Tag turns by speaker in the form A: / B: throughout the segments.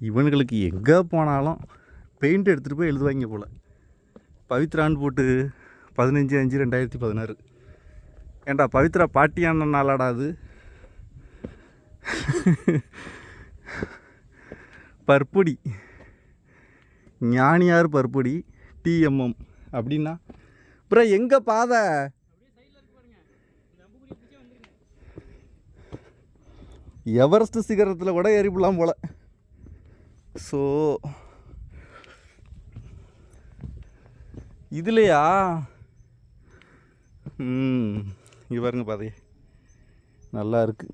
A: இவனுங்களுக்கு எங்கே போனாலும் பெயிண்ட் எடுத்துகிட்டு போய் எழுதுவாங்க போல். பவித்ரான்னு போட்டு பதினஞ்சு அஞ்சு ரெண்டாயிரத்தி பதினாறு. ஏன்டா பவித்ரா பாட்டியான நாளாடா அது? பற்பொடி. ஞானியார் பற்பொடி டிஎம்எம் அப்படின்னா? அப்புறம் எங்கே பாதை? எவரெஸ்ட் சிகரத்தில் கூட ஏறிப்படலாம் போல. ஸோ இதுலையா? ம் இங்கே பாருங்க பாதையே. நல்லா இருக்கு.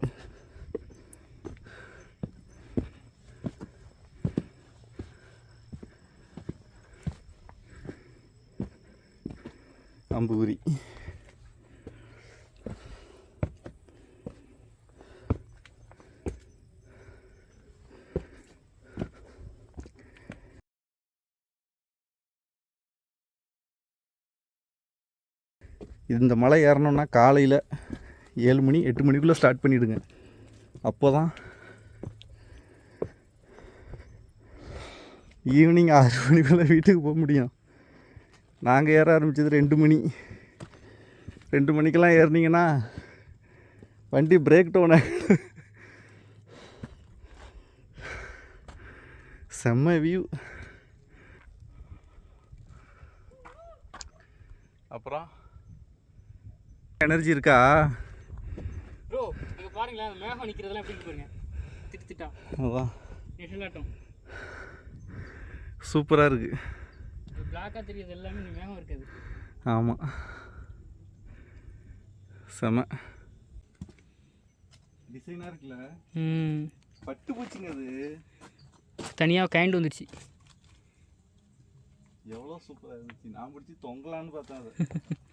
A: அம்புகுரி இந்த மலை ஏறணும்னா காலையில் ஏழு மணி எட்டு மணிக்குள்ளே ஸ்டார்ட் பண்ணிவிடுங்க அப்போ தான் ஈவினிங் ஆறு மணிக்குள்ளே வீட்டுக்கு போக முடியும். நாங்கள் ஏற ஆரம்பித்தது ரெண்டு மணி. ரெண்டு மணிக்கெல்லாம் ஏறினீங்கன்னா வண்டி பிரேக் டவுன் செம்ம வியூ அப்புறம்? எனர்ஜி இருக்கா?
B: ப்ரோ அங்கே பாருங்களேன் அந்த மேகம் நிற்கிறதெல்லாம் எப்படி இருக்கு பாருங்க. திட்டு திட்டா.
A: அதான்
B: நெட்டலாட்டம்
A: சூப்பராக இருக்குது
B: பிளாக்காக தெரியுது எல்லாமே இந்த மேகம் இருக்காது.
A: ஆமாம் செம. டிசைனாக இருக்குல்ல?
B: ம்.
A: பட்டு பூச்சிங்க அது.
B: தனியாக கைண்டு வந்துடுச்சு
A: எவ்வளோ சூப்பராக இருந்துச்சு. நான் பிடிச்சி தொங்கலான்னு பார்த்தேன் அது.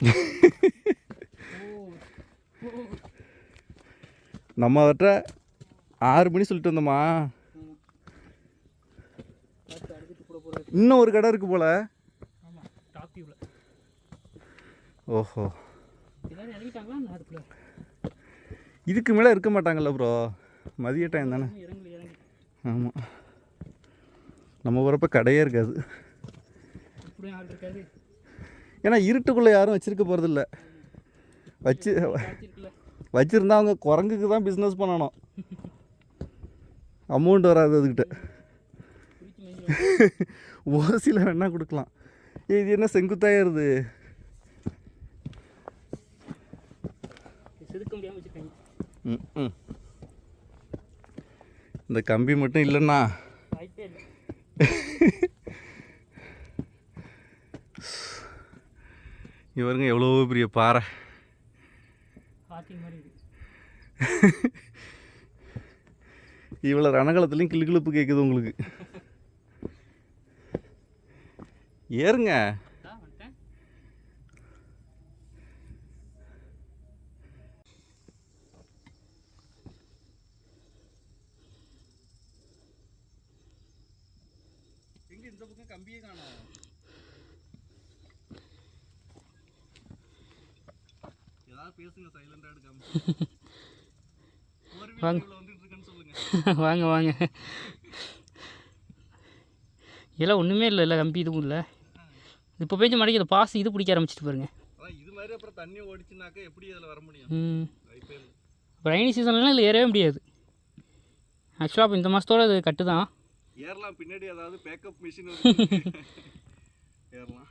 A: நம்ம அவர்கிட்ட ஆறு மணி சொல்லிட்டு வந்தோமா? இன்னும் ஒரு கடை இருக்கு போல. ஓஹோ. இதுக்கு மேலே இருக்க மாட்டாங்கல்ல ப்ரோ மதிய டைம் தானே. ஆமாம் நம்ம வரப்போ கடையே இருக்காது. ஏன்னா இருட்டுக்குள்ளே யாரும் வச்சிருக்க போகிறதில்ல வச்சு வச்சுருந்தா அவங்க குரங்குக்கு தான் பிஸ்னஸ் பண்ணணும். அமௌண்ட் வராது அதுக்கிட்ட ஓசியில் வேணால் கொடுக்கலாம். இது என்ன செங்குத்தாயிருது ம் ம். இந்த கம்பி மட்டும் இல்லைன்னா
B: வாய்ப்பே இல்லை
A: இவருங்க எவ்வளோ பெரிய பாறை. இவ்வளோ ரணகலத்துலேயும் கிளு கிளுப்பு கேட்குது உங்களுக்கு. ஏறுங்க. எங்கே இந்த பக்கம் கம்பியே காணும் ஏதாவது பேசுங்க சைலண்டாக எடுக்காம ஒரு
B: வாங்க. வாங்க வாங்க. இதெல்லாம் ஒன்றுமே இல்லை இல்லை கம்பி இதுவும் இல்லை. இப்போ பேஞ்ச மடைக்கு இந்த பாஸ் இது பிடிக்க ஆரம்பிச்சிட்டு பாருங்க.
A: இது மாதிரி அப்புறம் தண்ணி ஓடிச்சுனாக்கா எப்படி அதில் வர முடியும்?
B: ம்.
A: இல்லை.
B: ரைனி சீசன்லாம் இதில் ஏறவே முடியாது. ஆக்சுவலாக இப்போ இந்த மாதத்தோட இது கட்டு தான்
A: ஏறலாம் பின்னாடி ஏதாவது பேக்கப் மிஷின் ஏறலாம்.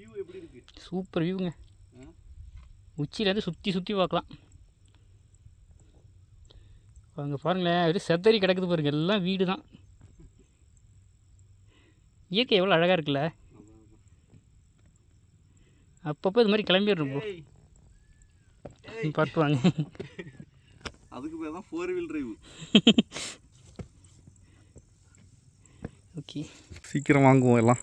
A: வியூ எப்படி இருக்கு?
B: சூப்பர் வியூங்க? உச்சியிலேருந்து சுற்றி சுற்றி பார்க்கலாம். அங்கே பாருங்களேன் வெறும் செத்தறி கிடக்குது பாருங்க. எல்லாம் வீடு தான் இயற்கை எவ்வளோ அழகாக இருக்குல்ல? அப்பப்போ இது மாதிரி கிளம்பிடுறோம் ப்ரோ
A: ஏய்,
B: பார்த்து வாங்க.
A: அதுக்கு பேர் தான் ஃபோர் வீல் டிரைவ்
B: ஓகே
A: சீக்கிரம் வாங்குவோம் எல்லாம்.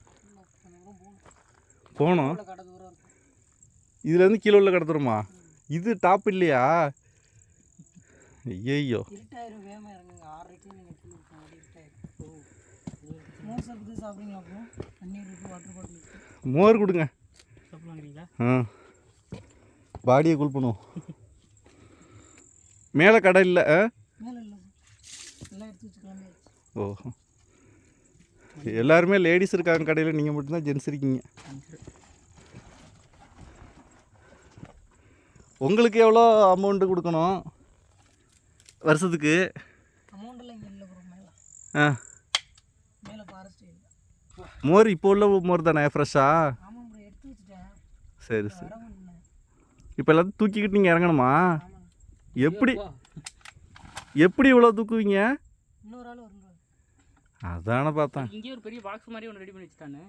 C: இருக்கும்
A: இதுலேருந்து கீழே உள்ள கடத்துருமா இது டாப் இல்லையா? ஐயோ
C: மோர்
A: கொடுங்க. ஆ. பாடியை கூல் பண்ணுவோம். மேலே கடை இல்லை ஆ?
C: மேலே இல்லை எல்லாம் எடுத்து வச்சுக்கலாமே
A: ஓ எல்லாருமே லேடிஸ் இருக்காங்க கடையில் நீங்கள் மட்டும்தான் ஜென்ஸ் இருக்கீங்க. உங்களுக்கு எவ்வளோ அமௌண்ட்டு கொடுக்கணும்? வருஷத்துக்கு?
C: அமௌண்ட்டெல்லாம் இங்கே இல்லை ப்ரோ மேலே
A: ஆ.
C: மேலே ஃபாரஸ்ட் இல்லை
A: மோர் இப்போ உள்ள மோர் தானே ஃப்ரெஷ்ஷா
C: ஆமாம் ப்ரோ எடுத்து வச்சுட்டேன்
A: சரி சரி. இப்போ எல்லாத்தையும் தூக்கிக்கிட்டு நீங்கள் இறங்கணுமா? எப்படி எப்படி இவ்வளோ தூக்குவீங்க. அதானே பார்த்தேன்.
B: இங்கேயே ஒரு பெரிய பாக்ஸ் மாதிரி ஒன்று ரெடி பண்ணி வச்சுட்டானே.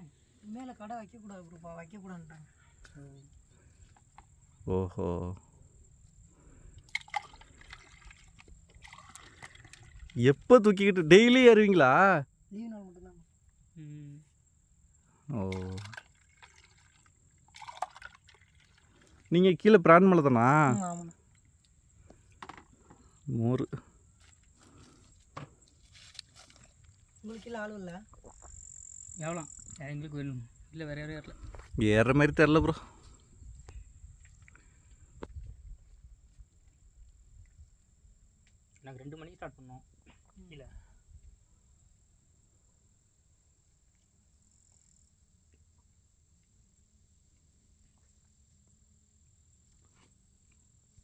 C: மேலே கடை வைக்கக்கூடாது ப்ரோ வைக்கக்கூடாதுன்ட்டாங்க
A: ஓஹோ. எப்போ தூக்கிக்கிட்டு டெய்லி ஏறுவீங்களா? ஓ. நீங்கள் கீழே பிரான் மலை தானா? மோர்
C: உங்களுக்கு இல்லை ஆளும் இல்லை?
B: எவ்வளோ? எங்களுக்கு வேணும். இல்லை வேறு யாரும் ஏறல.
A: ஏறுற மாதிரி தெரில ப்ரோ
B: நாங்கள் ரெண்டு மணிக்கு ஸ்டார்ட் பண்ணோம் இல்லை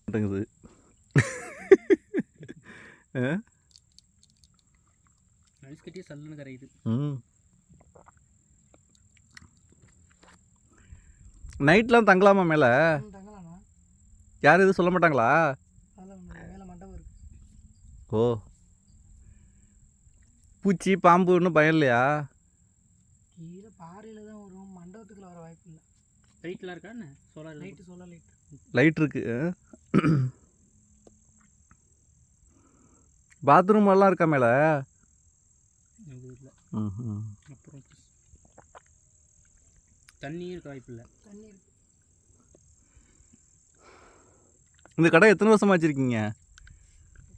A: மாட்டேங்குது
B: சல்லுன்னு கரையுது.
A: ம். நைட்லாம் தங்கலாமா மேலே? யாரும் எதுவும் சொல்ல மாட்டாங்களா?
C: அதெல்லாம் ஒன்று மேலே மண்டபம் இருக்கு.
A: ஓ. பூச்சி பாம்பு ஒன்றும் பயம் இல்லையா?
C: கீழே பாறையில் தான் வரும். மண்டபத்துக்குள்ள வர வாய்ப்பு இல்லை.
B: லைட்லாம் இருக்கா என்ன? சோலார் லைட்
C: லைட்டு சொல்ல லைட்
A: லைட் இருக்கு பாத்ரூம் எல்லாம் இருக்கா மேலே?
B: அப்புறம் தண்ணியும் இருக்க வாய்ப்பு இல்லை.
C: தண்ணி
A: இந்த கடை எத்தனை வருஷமா வச்சுருக்கீங்க?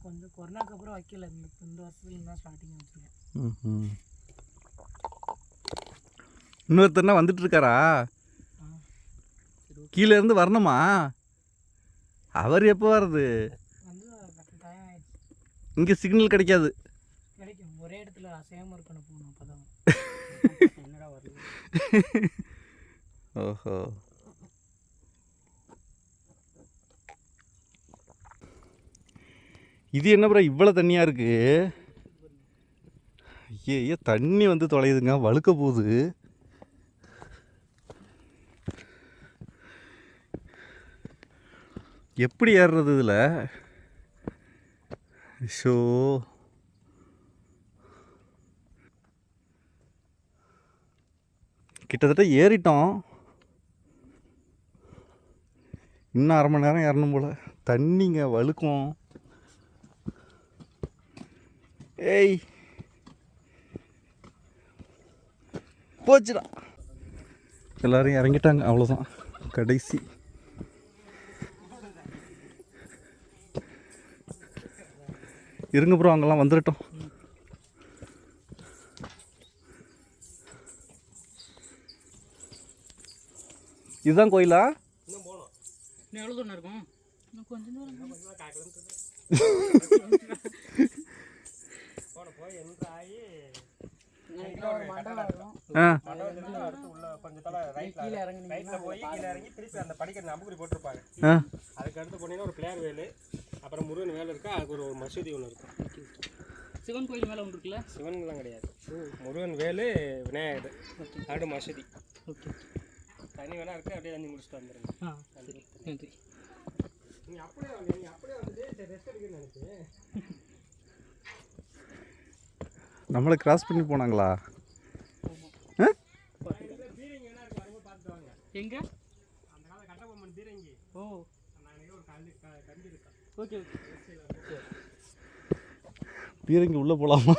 C: கொஞ்சம் கொரோனாக்கு அப்புறம் வைக்கல. இந்த இந்த வருஷத்துல தான் ஸ்டார்டிங் வச்சுருக்கேன்.
A: ம் இன்னொருத்தர்னா வந்துட்டு இருக்காரா? கீழே இருந்து வரணுமா? அவர் எப்போ வர்றது? இங்கே சிக்னல் கிடைக்காது.
C: கிடைக்கும். ஒரே இடத்துல அசையாமல் இருக்கணும் போகணும் அப்போ தான்
B: என்னடா வருது
A: ஓஹோ. இது என்ன ப்ரோ இவ்வளோ தண்ணியாக இருக்கு? ஐயே ஐயே தண்ணி வந்து தொலையுதுங்க. வழுக்க போகுது. எப்படி ஏறுறது இதில்? ஷோ கிட்டத்தட்ட ஏறிட்டோம். இன்னும் அரை மணி நேரம் ஏறணும் போல். தண்ணிங்க வழுக்கும். ஏய். போச்சுடா. எல்லோரும் இறங்கிட்டாங்க அவ்வளோதான் கடைசி. இருங்க ப்ரோ அங்கெல்லாம் வந்துடட்டும் இதுதான் கோயிலா?
D: போய் கீழே இறங்கி திருப்பி அந்த படிக்கட்டு அம்புக்குறி போட்டிருப்பாங்க. அதுக்கு அடுத்து போனீங்கன்னா ஒரு பிள்ளையார் வேலு. அப்புறம் முருகன் வேலை இருக்கா? அதுக்கு ஒரு மசூதி ஒன்று இருக்கும்
B: சிவன் கோயில் மேலே ஒன்று இருக்குல்ல?
D: சிவன்லாம் கிடையாது. முருகன் வேலு விநாயகர். அது மசூதி.
B: ஓகே.
D: தண்ணி வேணா இருக்கு அப்படியே தண்ணி முடிச்சுட்டு வந்துடுங்க
B: ஆ சரி. நன்றி.
D: நீங்கள் அப்படியே வாங்க நீங்கள் அப்படியே வந்துட்டு ரெஸ்ட் எடுக்கணும்னு நினச்சேன்.
A: நம்மளை கிராஸ் பண்ணி போனாங்களா ஆ
D: பீரிங் வேணா இருக்கு வரும்போது பார்த்துட்டு வாங்க
B: எங்கே ஓகே ஓகே
A: பீரங்கி உள்ளே போகலாமா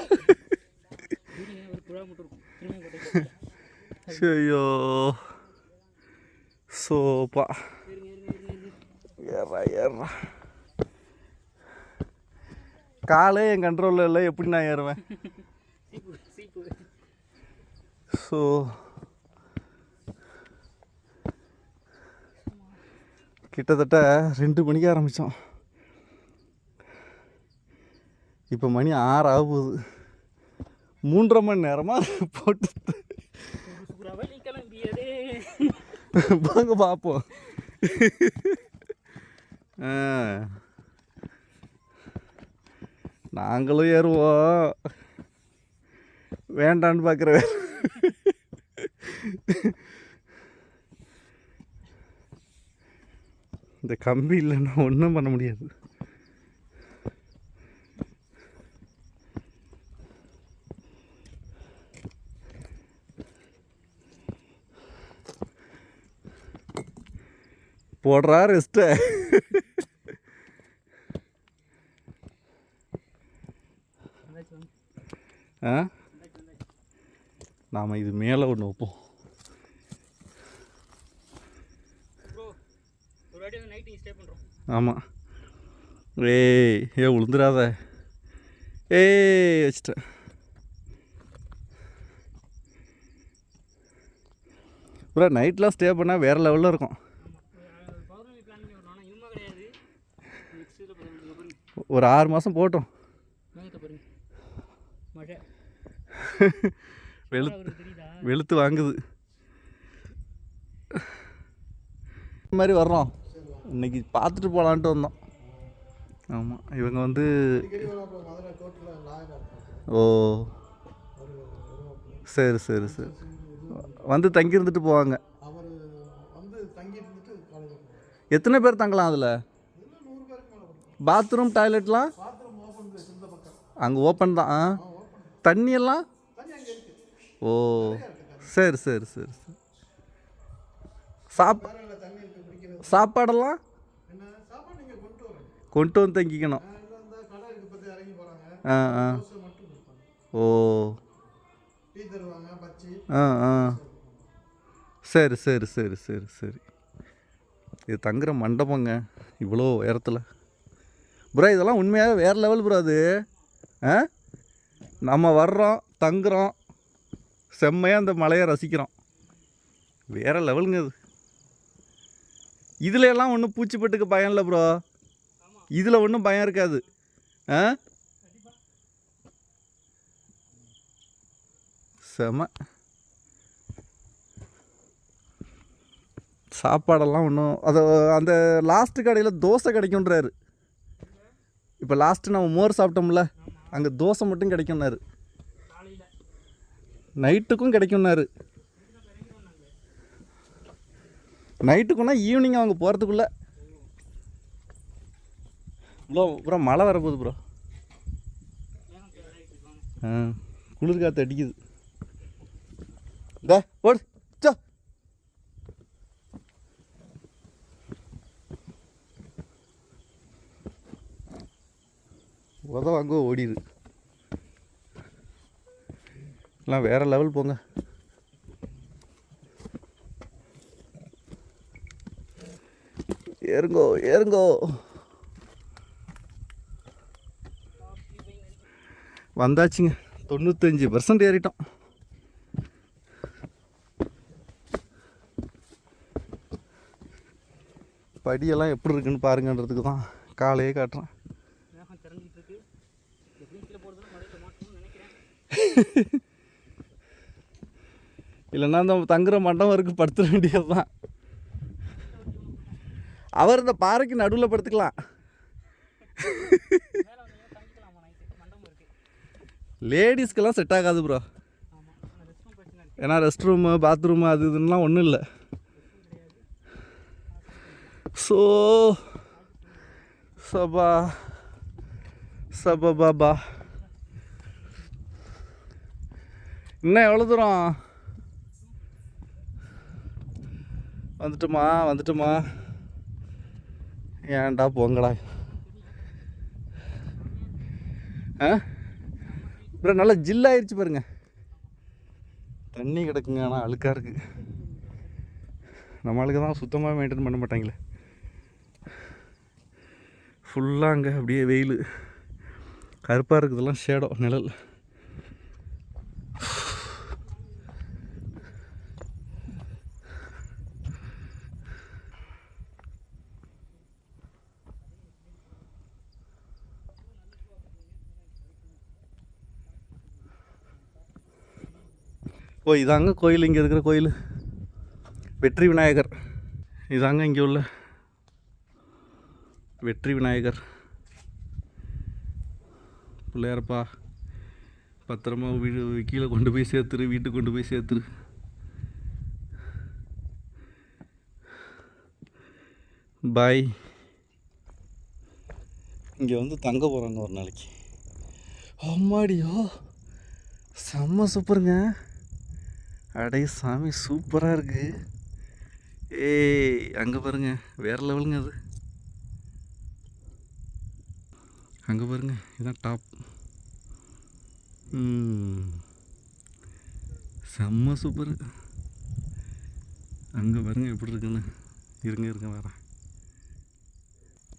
A: ஐயோ சோப்பா ஏறா ஏறா. காலே என் கண்ட்ரோலில் இல்லை எப்படி நான் ஏறுவேன்? ஸோ கிட்டத்தட்ட ரெண்டு மணிக்கு ஆரம்பித்தோம் இப்போ மணி ஆறு போகுது மூன்றரை மணி நேரமாக போட்டு
B: சுகுரவழி
A: வாங்க பார்ப்போம். நாங்களும் ஏறுவோம். வேண்டான்னு பார்க்குற இந்த கம்பி இல்லைன்னா ஒன்றும் பண்ண முடியாது. போடுறா ரெஸ்ட்டு ஆ? நாம் இது மேலே ஒன்று வைப்போம். ஆமாம் ஏய் ஏ உளுந்துராத ஏய் வச்சிட்டேன் ப்ரோ நைட்லாம் ஸ்டே பண்ணால் வேறு லெவலில் இருக்கும்
B: பௌர்ணமி பிளான் பண்ணி வரணும் ஆனால் இனிமே கிடையாது நெக்ஸ்ட் இதில் பாருங்க
A: ஒரு ஆறு மாதம் போட்டோம்.
B: மேகத்தை பாருங்க. மழை.
A: வெளு
B: அவருக்கு தெரியுதா?
A: வெளுத்து வாங்குது. இந்த மாதிரி வர்றோம். இன்னைக்கு பார்த்துட்டு போகலான்ட்டு வந்தோம். ஆமாம் இவங்க வந்து ஓ. சரி சரி சரி. வந்து தங்கி இருந்துட்டு போவாங்க எத்தனை பேர் தங்கலாம் அதில்? பாத்ரூம் டாய்லெட்லாம் அங்கே ஓப்பன் தான் ஆ? தண்ணியெல்லாம்? ஓ சரி சரி சரி சரி. சாப் சாப்பாடெல்லாம்? கொண்டு வந்து தங்கிக்கணும். ஆ ஆ. ஓ. ஆ ஆ. சரி சரி சரி சரி சரி. இது தங்குற மண்டபங்க இவ்வளோ உயரத்தில். ப்ரோ இதெல்லாம் உண்மையாக வேறு லெவல் ப்ரோ அது. ஆ? நம்ம வர்றோம் தங்குறோம் செம்மையாக அந்த மலையை ரசிக்கிறோம். வேறு லெவலுங்க அது இதில் எல்லாம் ஒன்றும் பூச்சிப்பட்டுக்கு பயம் இல்லை ப்ரோ இதில் ஒன்றும் பயம் இருக்காது. ஆ? செம. சாப்பாடெல்லாம் ஒன்றும் அது அந்த லாஸ்ட்டு கடையில் தோசை கிடைக்குன்றாரு இப்போ லாஸ்ட்டு நம்ம மோர் சாப்பிட்டோம்ல அங்கே தோசை மட்டும் கிடைக்கும்னாரு. நைட்டுக்கும் கிடைக்கும்னாரு. நைட்டுக்குன்னா ஈவினிங் அவங்க போகிறதுக்குள்ள ப்ரோ ப்ரோ மழை வரப்போகுது ப்ரோ. ஆ குளிர் காற்று அடிக்குது. இந்த ஓடு சோ உத வாங்கோ ஓடிது எல்லாம் வேறு லெவல் போங்க. ஏறுங்கோ ஏறுங்கோ. வந்தாச்சுங்க. தொண்ணூத்தஞ்சு பர்சன்ட் ஏறிட்டோம். படியெல்லாம் எப்படி இருக்குன்னு பாருங்கன்றதுக்கு தான் காலையே காட்டுறேன். இல்லைன்னா அந்த தங்குற மண்டபம் இருக்கு படுத்துட வேண்டியது தான் அவர் இந்த பாறைக்கு நடுவில் படுத்துக்கலாம். லேடிஸ்க்கெல்லாம் செட் ஆகாது ப்ரோ ஏன்னா ரெஸ்ட் ரூமு பாத்ரூமு அது இதுன்னெலாம் ஒன்றும் இல்லை. ஸோ சபா சபா பாபா. இன்னும் எவ்வளோ தூரம்? வந்துட்டுமா வந்துட்டுமா. ஏன்டா போங்கடா ஆ? அப்புறம் நல்லா ஜில்லாயிருச்சு பாருங்க. தண்ணி கிடக்குங்க ஆனால் அழுக்காக இருக்குது நம்மளுக்கு தான் சுத்தமாக மெயின்டைன் பண்ண மாட்டாங்களே. ஃபுல்லாக அங்கே அப்படியே வெயில். கருப்பாக இருக்குதெல்லாம் ஷேடோ நிழல். ஓ இதாங்க கோயில் இங்கே இருக்கிற கோயில். வெற்றி விநாயகர். இதாங்க இங்கே உள்ள வெற்றி விநாயகர். பிள்ளையாரப்பா பத்திரமா வீடு கீழே கொண்டு போய் சேர்த்துரு வீட்டுக்கு கொண்டு போய் சேர்த்துரு. பாய் இங்கே வந்து தங்க போகிறாங்க ஒரு நாளைக்கு. அம்மாடியோ செம்ம சூப்பருங்க. அடே சாமி சூப்பராக இருக்கு. ஏய் அங்கே பாருங்க வேற லெவலுங்க அது. அங்கே பாருங்க இதான் டாப் செம்ம சூப்பர் அங்கே பாருங்க எப்படி இருக்குன்னு. இருங்க இருங்க வரேன்.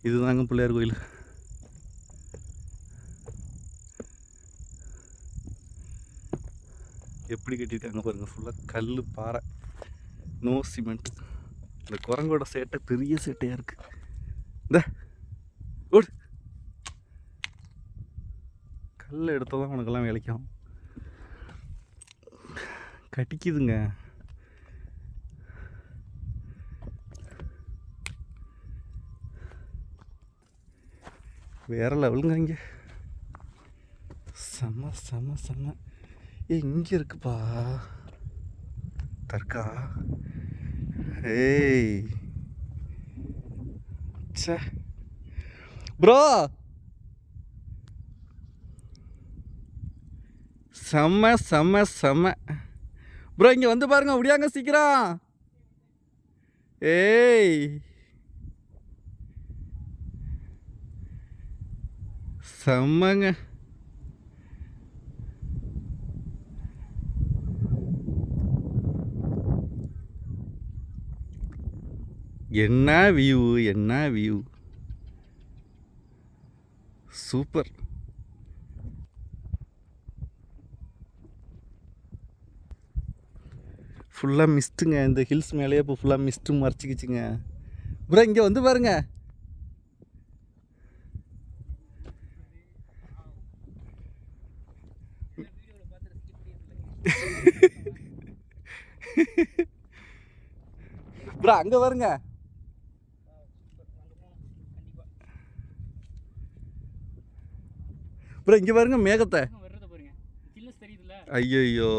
A: இதுதாங்க பிள்ளையார் கோயில். எப்படி கட்டியிருக்காங்க பாருங்கள் ஃபுல்லாக கல் பாறை நோ சிமெண்ட் இந்த குரங்கோட சேட்டை பெரிய சேட்டையாக இருக்குது இந்த ஓடு. கல் எடுத்தால் தான் உனக்கெல்லாம் வேலைக்கும் கட்டிக்குதுங்க. வேற லெவலுங்க இங்கே. செம செம செம்ம ஏ இங்கே இருக்குப்பா. தர்கா. ஏய். ச்சே. ப்ரோ. செம்ம செம்ம செம்ம. ப்ரோ இங்கே வந்து பாருங்க முடியாங்க சீக்கிரம். ஏய். செம்மங்க. என்ன வியூ என்ன வியூ சூப்பர் ஃபுல்லாக மிஸ்ட்டுங்க இந்த ஹில்ஸ் மேலேயே இப்போ ஃபுல்லாக மிஸ்ட்டு மறைச்சிக்கிச்சுங்க. அப்புறம் இங்கே வந்து பாருங்க. அப்புறம் அங்கே பாருங்க. ப்ரோ இங்கே பாருங்க மேகத்தை. ஐயோ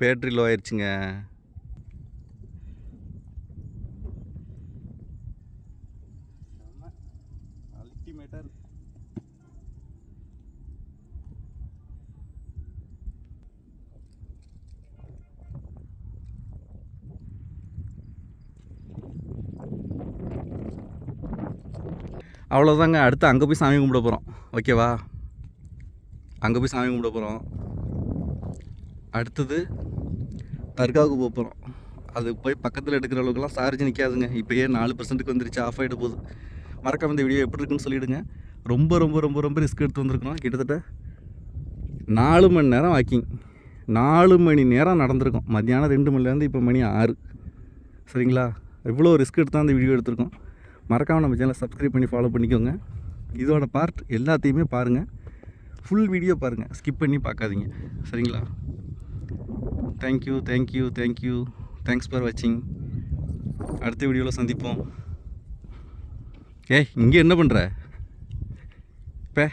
A: பேட்ரி லோ ஆயிடுச்சுங்க அவ்வளோதாங்க அடுத்து அங்கே போய் சாமி கும்பிட போகிறோம் ஓகேவா அங்கே போய் சாமி கும்பிட போகிறோம் அடுத்தது தர்காவுக்கு போக போகிறோம் அது போய் பக்கத்தில் எடுக்கிற அளவுக்குலாம் சார்ஜ் நிற்காதுங்க இப்போயே நாலு பர்சன்ட்டுக்கு வந்துருச்சு. ஆஃப் ஆகிட போகுது. மறக்காம இந்த வீடியோ எப்படி இருக்குன்னு சொல்லிவிடுங்க ரொம்ப ரொம்ப ரொம்ப ரொம்ப ரிஸ்க் எடுத்து வந்திருக்கோம் கிட்டத்தட்ட நாலு மணி நேரம் வாக்கிங் நாலு மணி நேரம் நடந்திருக்கோம். மத்தியானம் ரெண்டு மணிலேருந்து இப்போ மணி ஆறு. சரிங்களா? இவ்வளோ ரிஸ்க் எடுத்து தான் அந்த வீடியோ எடுத்திருக்கோம். மறக்காமல் நம்ம சேனலை சப்ஸ்கிரைப் பண்ணி ஃபாலோ பண்ணிக்கோங்க. இதோட பார்ட் எல்லாத்தையுமே பாருங்கள் ஃபுல் வீடியோ பாருங்கள் ஸ்கிப் பண்ணி பார்க்காதீங்க. சரிங்களா? Thank you thank you thank you thanks for வாட்சிங் அடுத்த வீடியோவில் சந்திப்போம். ஏய் இங்கே என்ன பண்ணுற பே.